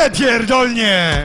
Ale pierdolnie!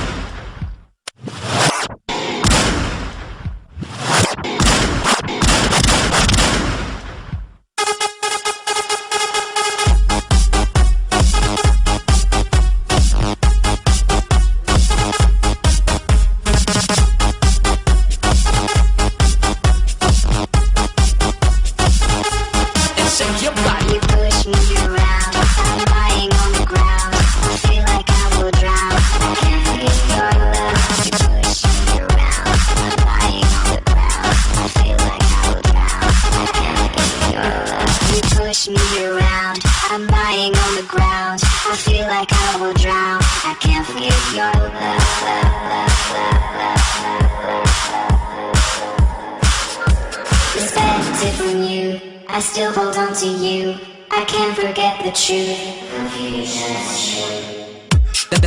like I will drown. I can't forget your love. Respected from you, I still hold on to you. I can't forget the truth.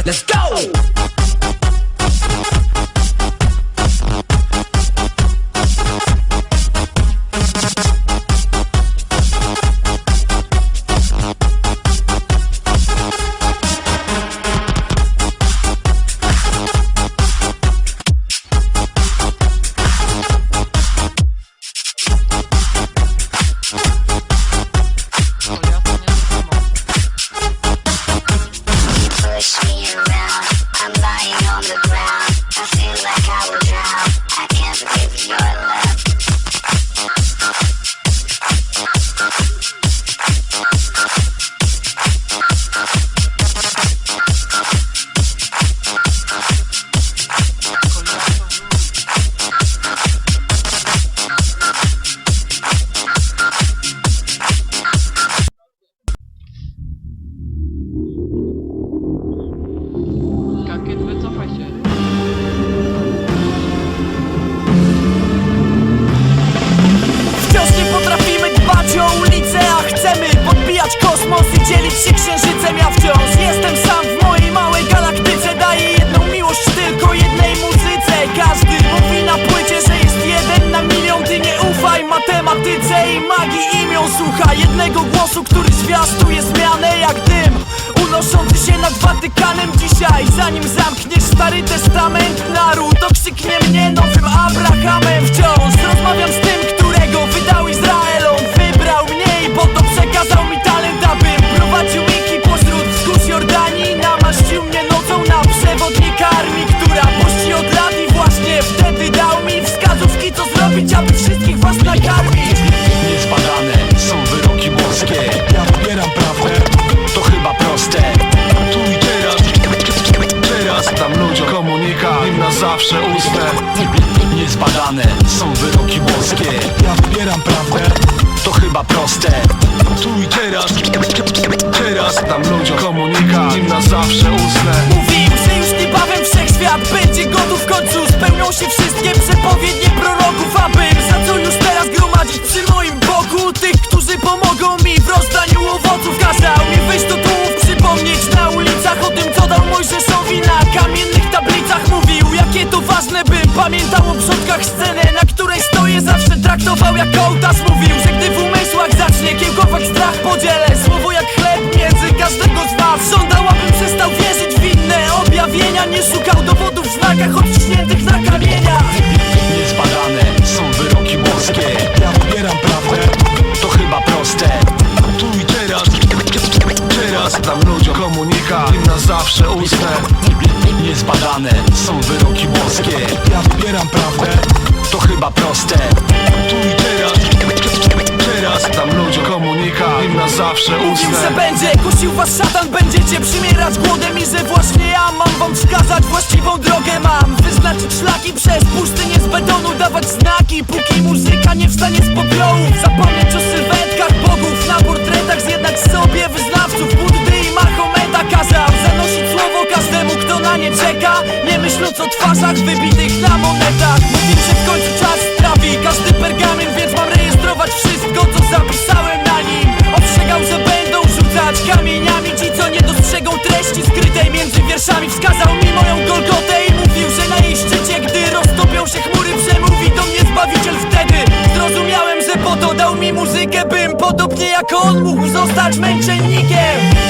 Let's go! Słucha jednego głosu, który zwiastuje zmianę jak dym Unoszący się nad Watykanem dzisiaj. Zanim zamkniesz stary testament naród Okrzyknie mnie nowym Abrahamem. Wciąż Rozmawiam z tym, którego wydał Izraelom. Wybrał mnie, bo to przekazał mi tak proste. Tu i teraz, teraz Dam ludziom komunikat, im na zawsze usnę. Mówi im, że już niebawem wszechświat będzie gotów w końcu. Spełnią się wszystkie przepowiednie proroków Aby za co już teraz gromadzić przy moim boku Tych, którzy pomogą mi w rozdaniu owoców. Kazał mi wyjść do tłumów, przypomnieć na ulicach O tym, co dał Mojżeszowi na kamiennych tablicach. Mówił, jakie to ważne, bym pamiętał o przodkach scenę Na której stoję, zawsze traktował jak ołtarz szatan Będziecie przymierać głodem i że właśnie ja Mam wam wskazać właściwą drogę. Mam wyznaczyć szlaki przez pustynię z betonu Dawać znaki, póki muzyka nie wstanie z popiołów Zapomnieć o sylwetkach bogów. Na portretach zjednać sobie wyznawców. Buddy i Mahometa Kazał zanosić słowo każdemu, kto na nie czeka. Nie myśląc o twarzach wybitych na monetach jak on mógł zostać męczennikiem